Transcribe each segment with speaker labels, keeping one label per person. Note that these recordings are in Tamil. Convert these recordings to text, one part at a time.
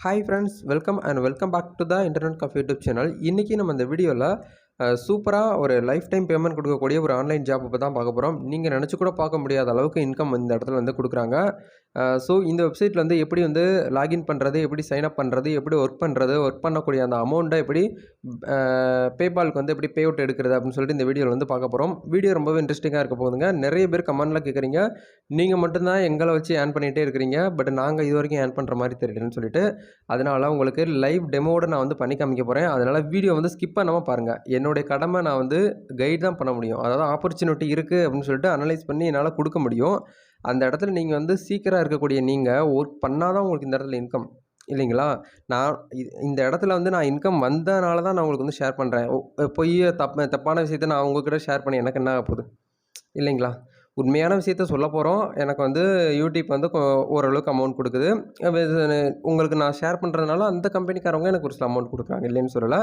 Speaker 1: Hi friends welcome and welcome back to the internet coffee YouTube channel இன்றைக்கி நம்ம இந்த வீடியோவில் சூப்பராக ஒரு லைஃப் டைம் பேமெண்ட் கொடுக்கக்கூடிய ஒரு ஆன்லைன் ஜாப் இப்போ தான் பார்க்க போகிறோம் நீங்கள் நினச்சி கூட பார்க்க முடியாத அளவுக்கு இன்கம் இந்த இடத்துல வந்து கொடுக்குறாங்க. ஸோ இந்த வெப்சைட்டில் வந்து எப்படி வந்து லாகின் பண்ணுறது எப்படி சைன் அப் பண்ணுறது எப்படி ஒர்க் பண்ணுறது ஒர்க் பண்ணக்கூடிய அந்த அமௌண்ட்டை எப்படி பேபாலுக்கு வந்து எப்படி பே அவுட் எடுக்கிறது அப்படின்னு சொல்லிட்டு இந்த வீடியோவில் வந்து பார்க்க போகிறோம் வீடியோ ரொம்பவே இன்ட்ரெஸ்டிங்காக இருக்க போகுதுங்க. நிறைய பேர் கமெண்ட்டில் கேட்குறீங்க நீங்கள் மட்டும்தான் எங்களை வச்சு ஏர்ன் பண்ணிகிட்டே இருக்கிறீங்க. பட் நாங்கள் இது வரைக்கும் ஏர்ன் பண்ணுற மாதிரி தெரியலன்னு சொல்லிட்டு அதனால் உங்களுக்கு லைவ் டெமோட நான் வந்து பண்ணி காமிக்க போகிறேன் அதனால் வீடியோ வந்து ஸ்கிப் பண்ணாமல் பாருங்கள் என்னுடைய கடமை நான் வந்து கைட் தான் பண்ண முடியும். அதாவது ஆப்பர்ச்சுனிட்டி இருக்குது அப்படின்னு சொல்லிட்டு அனலைஸ் பண்ணி என்னால் கொடுக்க முடியும். அந்த இடத்துல நீங்கள் வந்து சீக்கிரம் இருக்கக்கூடிய நீங்கள் ஒர்க் பண்ணால் தான் உங்களுக்கு இந்த இடத்துல இன்கம் இல்லைங்களா? நான் இந்த இடத்துல வந்து நான் இன்கம் வந்தனால தான் நான் உங்களுக்கு வந்து ஷேர் பண்ணுறேன் பொய் தப் தப்பான விஷயத்த நான் உங்ககிட்ட ஷேர் பண்ணி எனக்கு என்ன ஆக போகுது? இல்லைங்களா? உண்மையான விஷயத்த சொல்ல போகிறோம் எனக்கு வந்து யூடியூப் வந்து ஓரளவுக்கு அமௌண்ட் கொடுக்குது. உங்களுக்கு நான் ஷேர் பண்ணுறதுனால அந்த கம்பெனிக்காரவங்க எனக்கு ஒரு சில அமௌண்ட் கொடுக்குறாங்க இல்லைன்னு சொல்லலை.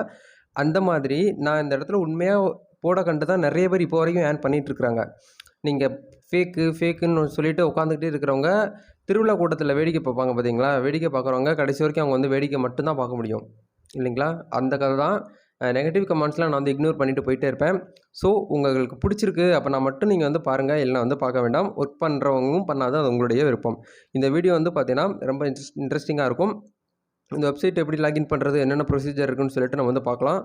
Speaker 1: அந்த மாதிரி நான் இந்த இடத்துல உண்மையாக போட கண்டு தான் நிறைய பேர் இப்போ வரைக்கும் ஏர்ன் பண்ணிகிட்ருக்குறாங்க நீங்கள் ஃபேக்கு ஃபேக்குன்னு சொல்லிட்டு உட்காந்துக்கிட்டே இருக்கிறவங்க திருவிழா கூட்டத்தில் வேடிக்கை பார்ப்பாங்க பார்த்தீங்களா வேடிக்கை பார்க்குறவங்க கடைசி வரைக்கும் அவங்க வந்து வேடிக்கை மட்டும்தான் பார்க்க முடியும். இல்லைங்களா? அந்த கதை தான். நெகட்டிவ் கமெண்ட்ஸ்லாம் நான் வந்து இக்னோர் பண்ணிட்டு போயிட்டே இருப்பேன். ஸோ உங்களுக்கு பிடிச்சிருக்கு அப்போ நான் மட்டும் நீங்கள் வந்து பாருங்கள் இல்லைனா வந்து பார்க்க வேண்டாம். ஒர்க் பண்ணுறவங்களும் பண்ணாத அது உங்களுடைய விருப்பம். இந்த வீடியோ வந்து பார்த்தீங்கன்னா ரொம்ப இன்ட்ரெஸ்ட் இன்ட்ரெஸ்டிங்காக இருக்கும். இந்த வெப்சைட் எப்படி லாகின் பண்ணுறது என்னென்ன ப்ரொசீஜர் இருக்குன்னு சொல்லிட்டு நம்ம வந்து பார்க்கலாம்.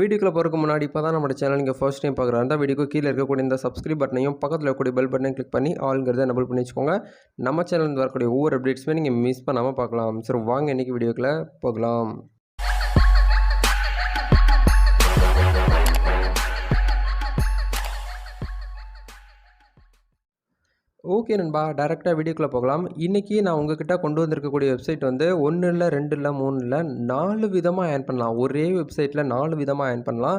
Speaker 1: வீடியோக்குள்ள போகிறதுக்கு முன்னாடி இப்போ தான் நம்ம சேனல் நீங்கள் ஃபர்ஸ்ட் டைம் பார்க்குறா இருந்தால் வீடியோக்கு கீழே இருக்கக்கூடிய இந்த சப்ஸ்கிரைப் பட்டனையும் பக்கத்தில் இருக்கக்கூடிய பெல் பட்டனையும் கிளிக் பண்ணி ஆளுங்கிறத எனபிள் பண்ணி வச்சுக்கோங்க. நம்ம சேனல் வரக்கூடிய ஒவ்வொரு அப்டேட்ஸுமே நீங்கள் மிஸ் பண்ணாமல் பார்க்கலாம். சரி வாங்க இன்றைக்கி வீடியோக்குள்ளே போகலாம். ஓகே நண்பா டேரெக்டாக வீடியோக்குள்ளே போகலாம். இன்றைக்கி நான் உங்ககிட்ட கொண்டு வந்திருக்கக்கூடிய வெப்சைட் வந்து ஒன்று இல்லை ரெண்டு இல்லை மூணு இல்லை நாலு விதமாக ஏர்ன் பண்ணலாம். ஒரே வெப்சைட்டில் நாலு விதமாக ஏர்ன் பண்ணலாம்.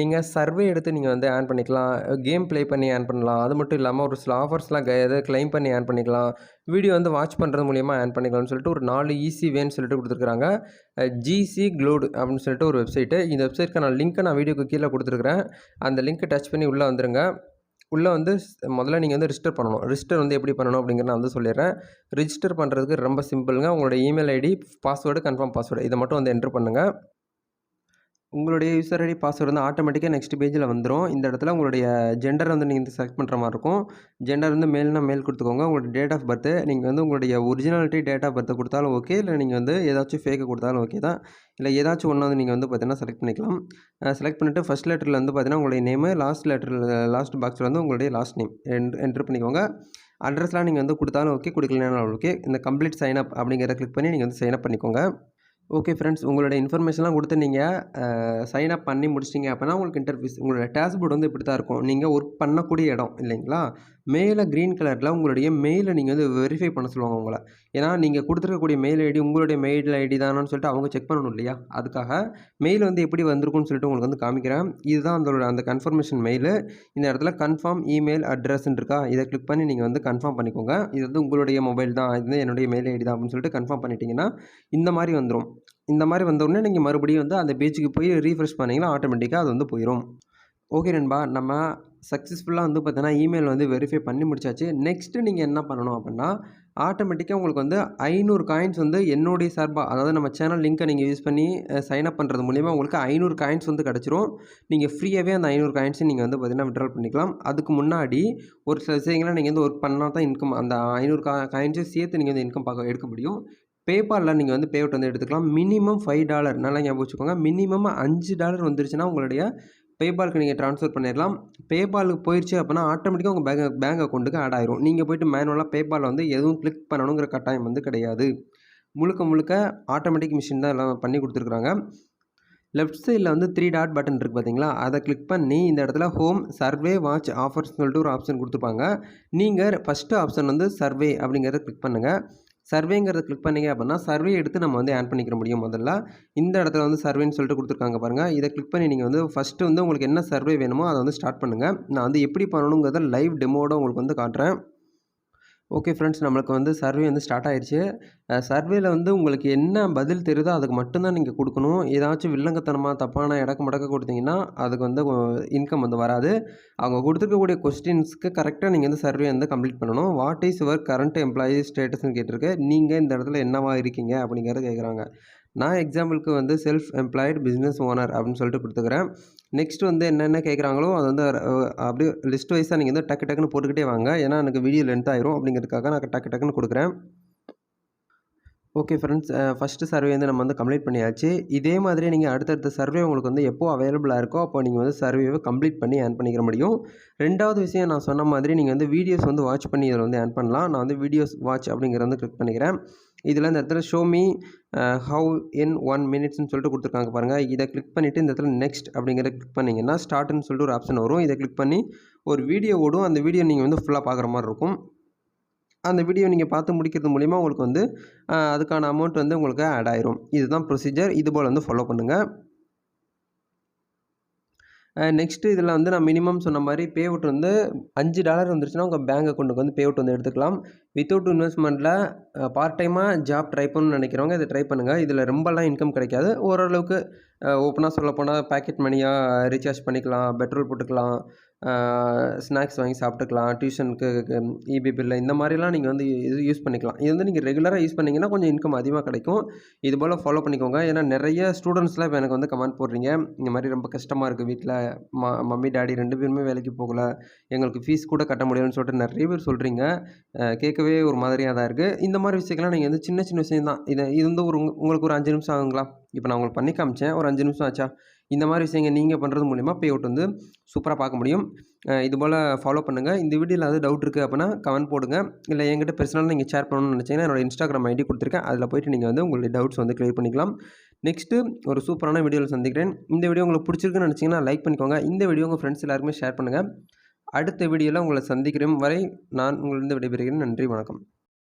Speaker 1: நீங்கள் சர்வே எடுத்து நீங்கள் வந்து ஏர்ன் பண்ணிக்கலாம். கேம் ப்ளே பண்ணி ஏர்ன் பண்ணலாம். அது மட்டும் இல்லாமல் ஒரு சில ஆஃபர்ஸ்லாம் எதாவது கிளைம் பண்ணி ஏர்ன் பண்ணிக்கலாம். வீடியோ வந்து வாட்ச் பண்ணுறது மூலியமாக ஏர்ன் பண்ணிக்கலாம்னு சொல்லிட்டு ஒரு நாலு ஈஸி வேன்னு சொல்லிட்டு கொடுத்துருக்காங்க ஜிசி க்ளோடு அப்படின்னு சொல்லிட்டு ஒரு வெப்சைட்டு இந்த வெப்சைட்க்கான லிங்க்கை நான் வீடியோக்கு கீழே கொடுத்துருக்குறேன். அந்த லிங்க்கை டச் பண்ணி உள்ளே வந்துருங்க. உள்ளே வந்து முதல்ல நீங்கள் வந்து ரிஜிஸ்டர் பண்ணணும். ரிஜிஸ்டர் வந்து எப்படி பண்ணணும் அப்படிங்கிற நான் வந்து சொல்லிடுறேன். ரிஜிஸ்டர் பண்ணுறதுக்கு ரொம்ப சிம்பிளுங்க உங்களோட email ID password confirm password இதை மட்டும் வந்து என்ட்ரு பண்ணுங்கள் உங்களுடைய யூசர் ஐடி பாஸ்வேர்டு வந்து ஆட்டோமேட்டிக்காக நெக்ஸ்ட் பேஜில் வந்துடும் இந்த இடத்துல உங்களுடைய ஜெண்டர் வந்து நீங்கள் செலக்ட் பண்ணுற மாதிரி இருக்கும். ஜெண்டர் வந்து மேல்னா மேல் கொடுத்துக்கோங்க. உங்களுடைய டேட் ஆஃப் பர்த்து நீங்கள் வந்து உங்களுடைய ஒரிஜினாலிட்டி டேட் ஆஃப் பர்த்து கொடுத்தாலும் ஓகே இல்லை நீங்கள் வந்து ஏதாச்சும் ஃபேக்கு கொடுத்தாலும் ஓகே தான். இல்லை ஏதாச்சும் ஒன்று வந்து நீங்கள் வந்து பார்த்தீங்கன்னா செலக்ட் பண்ணிக்கலாம். செலக்ட் பண்ணிவிட்டு ஃபஸ்ட் லெட்டரில் வந்து பார்த்தீங்கன்னா உங்களுடைய நேமு லாஸ்ட் லெட்டரில் லாஸ்ட் பாக்ஸில் வந்து உங்களுடைய லாஸ்ட் நேம் என்ட்ரு பண்ணிக்கோங்க. அட்ரஸ்லாம் நீங்கள் வந்து கொடுத்தாலும் ஓகே கொடுக்கலனாலும் ஓகே இந்த கம்ப்ளீட் சைன் அப் அப்படிங்கிறத கிளிக் பண்ணி நீங்கள் வந்து சைன் அப் பண்ணிக்கோங்க. ஓகே ஃப்ரெண்ட்ஸ் உங்களோட இன்ஃபர்மேஷன்லாம் கொடுத்து நீங்கள் சைன் அப் பண்ணி முடிச்சிட்டிங்க அப்படின்னா உங்களுக்கு இன்டர்ஃபீஸ் உங்களோட டேஷ்போர்ட் வந்து இப்படி தான் இருக்கும். நீங்கள் ஒர்க் பண்ணக்கூடிய இடம் இல்லைங்களா? மேலே க்ரீன் கலரில் உங்களுடைய மெயிலை நீங்கள் வந்து வெரிஃபை பண்ண சொல்லுவாங்க உங்களை. ஏன்னா நீங்கள் கொடுத்துருக்கக்கூடிய மெயில் ஐடி உங்களுடைய மெயில் ஐடி தானான்னு சொல்லிட்டு அவங்க செக் பண்ணணும் இல்லையா? அதுக்காக மெயில் வந்து எப்படி வந்திருக்கும்னு சொல்லிட்டு உங்களுக்கு வந்து காமிக்கிறேன். இதுதான் அதோட அந்த கன்ஃபர்மேஷன் மெயிலு இந்த இடத்துல கன்ஃபார்ம் இமெயில் அட்ரஸ்ன்னு இருக்கா? இதை கிளிக் பண்ணி நீங்கள் வந்து கன்ஃபார்ம் பண்ணிக்கோங்க. இது வந்து உங்களுடைய மொபைல் தான். இது வந்து என்னுடைய மெயில் ஐடி தான் அப்படின்னு சொல்லிட்டு கன்ஃபார்ம் பண்ணிட்டீங்கன்னா இந்த மாதிரி வந்துடும் இந்த மாதிரி வந்த நீங்கள் மறுபடியும் வந்து அந்த பேஜுக்கு போய் ரீஃப்ரெஷ் பண்ணிங்கன்னா ஆட்டோமேட்டிக்காக அது வந்து போயிடும் ஓகே நண்பா நம்ம சக்ஸஸ்ஃபுல்லாக வந்து பார்த்தீங்கன்னா இமெயில் வந்து வெரிஃபை பண்ணி முடிச்சாச்சு. நெக்ஸ்ட்டு நீங்கள் என்ன பண்ணணும் அப்படின்னா ஆட்டோமேட்டிக்காக உங்களுக்கு வந்து ஐநூறு காயின்ஸ் வந்து என்னுடைய சார்பாக அதாவது நம்ம சேனல் லிங்க்கை நீங்கள் யூஸ் பண்ணி சைன் அப் பண்ணுறது மூலிமா உங்களுக்கு ஐநூறு காயின்ஸ் வந்து கிடச்சிரும். நீங்கள் ஃப்ரீயாகவே அந்த ஐநூறு காயின்ஸை நீங்கள் வந்து பார்த்திங்கன்னா விட்ரால் பண்ணிக்கலாம். அதுக்கு முன்னாடி ஒரு சில விஷயங்களை நீங்கள் வந்து ஒர்க் பண்ணால் தான் இன்கம் அந்த ஐநூறு கா காயின்ஸையும் சேர்த்து நீங்கள் வந்து இன்கம் பார்க்க எடுக்க முடியும். பேபாலில் நீங்கள் வந்து பேஅவுட் வந்து எடுத்துக்கலாம். மினிமம் ஃபைவ் டாலர் நல்லா ஞாபகம் வச்சுக்கோங்க. மினிமம் அஞ்சு டாலர் வந்துருச்சுன்னா உங்களுடைய பேபாலுக்கு நீங்கள் ட்ரான்ஸ்ஃபர் பண்ணிடலாம் பேபாலுக்கு போயிடுச்சு அப்படின்னா ஆட்டோமேட்டிக்காக உங்கள் பேங்க் பேங்க் அக்கௌண்ட்டுக்கு ஆட் ஆயிரும். நீங்கள் போயிட்டு மேனுவலாக பேபாலில் வந்து எதுவும் கிளிக் பண்ணணுங்கிற கட்டாயம் வந்து கிடையாது. முழுக்க முழுக்க ஆட்டோமேட்டிக் மிஷின் தான் எல்லாம் பண்ணி கொடுத்துருக்குறாங்க. லெஃப்ட் சைடில் வந்து த்ரீ டாட் பட்டன் இருக்குது பார்த்தீங்களா அதை கிளிக் பண்ணி இந்த இடத்துல ஹோம் சர்வே வாட்ச் ஆஃபர்ஸ் சொல்லிட்டு ஒரு ஆப்ஷன் கொடுத்துருப்பாங்க. நீங்கள் ஃபஸ்ட்டு ஆப்ஷன் வந்து சர்வே அப்படிங்கிறத கிளிக் பண்ணுங்கள் சர்வேங்கிறத கிளிக் பண்ணீங்க அப்படின்னா சர்வே எடுத்து நம்ம வந்து ஆட் பண்ணிக்கிற முடியும். முதல்ல இந்த இடத்துல வந்து சர்வேன்னு சொல்லிட்டு கொடுத்துருக்காங்க பாருங்கள் இதை கிளிக் பண்ணி நீங்கள் வந்து ஃபஸ்ட்டு வந்து உங்களுக்கு என்ன சர்வே வேணுமோ அதை வந்து ஸ்டார்ட் பண்ணுங்கள் நான் வந்து எப்படி பண்ணணுங்கிறத லைவ் டெமோட உங்களுக்கு வந்து காட்டுறேன். ஓகே ஃப்ரெண்ட்ஸ் நம்மளுக்கு வந்து சர்வே வந்து ஸ்டார்ட் ஆயிடுச்சு சர்வேல வந்து உங்களுக்கு என்ன பதில் தெரியுதோ அதுக்கு மட்டும்தான் நீங்கள் கொடுக்கணும். ஏதாச்சும் வில்லங்கத்தனமாக தப்பான இடக்கு மடக்க கொடுத்தீங்கன்னா அதுக்கு வந்து இன்கம் வந்து வராது. அவங்க கொடுத்துருக்கக்கூடிய கொஸ்டின்ஸ்க்கு கரெக்டாக நீங்கள் வந்து சர்வே வந்து கம்ப்ளீட் பண்ணணும். What is your current employee ஸ்டேட்டஸ்னு கேட்டிருக்கு. நீங்கள் இந்த இடத்துல என்னவா இருக்கீங்க அப்படிங்கிறத கேட்குறாங்க. நான் எக்ஸாம்பிளுக்கு வந்து செல்ஃப் எம்ப்ளாய்டு பிஸ்னஸ் ஓனர் அப்படின்னு சொல்லிட்டு கொடுத்துக்கிறேன். நெக்ஸ்ட் வந்து என்னென்ன கேட்குறாங்களோ அது வந்து அப்படியே லிஸ்ட் வைஸாக நீங்கள் வந்து டக்கு டக்குன்னு போட்டுக்கிட்டே வாங்க. ஏன்னா எனக்கு வீடியோ லென்த் ஆயிரும். அப்படிங்கிறதுக்காக நான் டக்கு டக்குன்னு கொடுக்குறேன். ஓகே ஃப்ரெண்ட்ஸ் ஃபஸ்ட்டு சர்வே வந்து நம்ம வந்து கம்ப்ளீட் பண்ணியாச்சு. இதே மாதிரி நீங்கள் அடுத்தடுத்த சர்வே உங்களுக்கு வந்து எப்போ அவைலபிளாக இருக்கோ அப்போ நீங்கள் வந்து சர்வேவை கம்ப்ளீட் பண்ணி ஏர்ன் பண்ணிக்கிற முடியும். ரெண்டாவது விஷயம் நான் சொன்ன மாதிரி நீங்கள் வந்து வீடியோஸ் வந்து வாட்ச் பண்ணி இதில் வந்து ஏர்ன் பண்ணலாம். நான் வந்து வீடியோஸ் வாட்ச் அப்படிங்கிறத வந்து கிளிக் பண்ணிக்கிறேன். இதில் இந்த இடத்துல show me how in one மினிட்ஸ்னு சொல்லிட்டு கொடுத்துருக்காங்க பாருங்கள் இதை கிளிக் பண்ணிவிட்டு இந்த இடத்துல நெக்ஸ்ட் அப்படிங்கிறத கிளிக் பண்ணிங்கன்னா ஸ்டார்ட்னு சொல்லிட்டு ஒரு ஆப்ஷன் வரும். இதை கிளிக் பண்ணி ஒரு வீடியோ ஓடும். அந்த வீடியோ நீங்கள் வந்து ஃபுல்லாக பார்க்குற மாதிரி இருக்கும். அந்த வீடியோ நீங்கள் பார்த்து முடிக்கிறது மூலிமா உங்களுக்கு வந்து அதுக்கான அமௌண்ட் வந்து உங்களுக்கு ஆட் ஆயிரும். இதுதான் ப்ரொசீஜர் இது போல் வந்து ஃபாலோ பண்ணுங்கள் நெக்ஸ்ட்டு இதில் வந்து நான் மினிமம் சொன்ன மாதிரி பே அவுட் வந்து அஞ்சு டாலர் வந்துருச்சுன்னா உங்கள் பேங்க் அக்கௌண்ட்டுக்கு வந்து பே அவுட் வந்து எடுத்துக்கலாம். வித்தவுட் இன்வெஸ்ட்மெண்ட்டில் பார்ட் டைமாக ஜாப் ட்ரை பண்ணணும்னு நினைக்கிறவங்க இதை ட்ரை பண்ணுங்கள் இதில் ரொம்பலாம் இன்கம் கிடைக்காது. ஓரளவுக்கு ஓப்பனாக சொல்லப்போனால் பேக்கெட் மணியாக ரீசார்ஜ் பண்ணிக்கலாம் பெட்ரோல் போட்டுக்கலாம் ஸ்நாக்ஸ் வாங்கி சாப்பிட்டுக்கலாம் டியூஷனுக்கு இபி பில்லு இந்த மாதிரிலாம் நீங்கள் வந்து இது யூஸ் பண்ணிக்கலாம். இது வந்து நீங்கள் ரெகுலராக யூஸ் பண்ணிங்கன்னா கொஞ்சம் இன்கம் அதிகமாக கிடைக்கும். இது போல் ஃபாலோ பண்ணிக்கோங்க. ஏன்னா நிறைய ஸ்டூடெண்ட்ஸ்லாம் இப்போ எனக்கு வந்து கமெண்ட் போடுறீங்க. இந்த மாதிரி ரொம்ப கஷ்டமாக இருக்குது வீட்டில் ம மம்மி டேடி ரெண்டு பேருமே வேலைக்கு போகல. எங்களுக்கு ஃபீஸ் கூட கட்ட முடியும்னு சொல்லிட்டு நிறைய பேர் சொல்கிறீங்க கேட்க கேட்கவே ஒரு மாதிரியாக தான் இருக்குது இந்த மாதிரி விஷயங்கள்லாம் நீங்கள் வந்து சின்ன சின்ன விஷயம் தான். இதை இது வந்து ஒரு உங்களுக்கு ஒரு அஞ்சு நிமிஷம் ஆகுங்களா? இப்போ நான் உங்களுக்கு பண்ணி காமிச்சேன். ஒரு அஞ்சு நிமிஷம் ஆச்சா? இந்த மாதிரி விஷயங்கள் நீங்கள் பண்ணுறது மூலிமா பே அவுட் வந்து சூப்பராக பார்க்க முடியும். இது போல் ஃபாலோ பண்ணுங்கள் இந்த வீடியோவில் அது டவுட் இருக்குது அப்படின்னா கமெண்ட் போடுங்க. இல்லை என்கிட்ட பர்சனலாக நீங்கள் ஷேர் பண்ணணும்னு நினச்சிங்கன்னா என்னோடய இன்ஸ்டாகிராம் ஐடி கொடுத்துருக்கேன். அதில் போய்ட்டு நீங்கள் வந்து உங்களுடைய டவுட்ஸ் வந்து க்ளியர் பண்ணிக்கலாம். நெக்ஸ்ட்டு ஒரு சூப்பரான வீடியோவில் சந்திக்கிறேன். இந்த வீடியோ உங்களுக்கு பிடிச்சிருக்குன்னு நினச்சிங்கன்னா லைக் பண்ணிக்கோங்க. இந்த வீடியோ உங்கள் ஃப்ரெண்ட்ஸ் எல்லாருமே ஷேர் பண்ணுங்கள் அடுத்த வீடியோவில் உங்களை சந்திக்கிறேன் வரை நான் உங்களிருந்து விடைபெறுகிறேன். நன்றி வணக்கம்.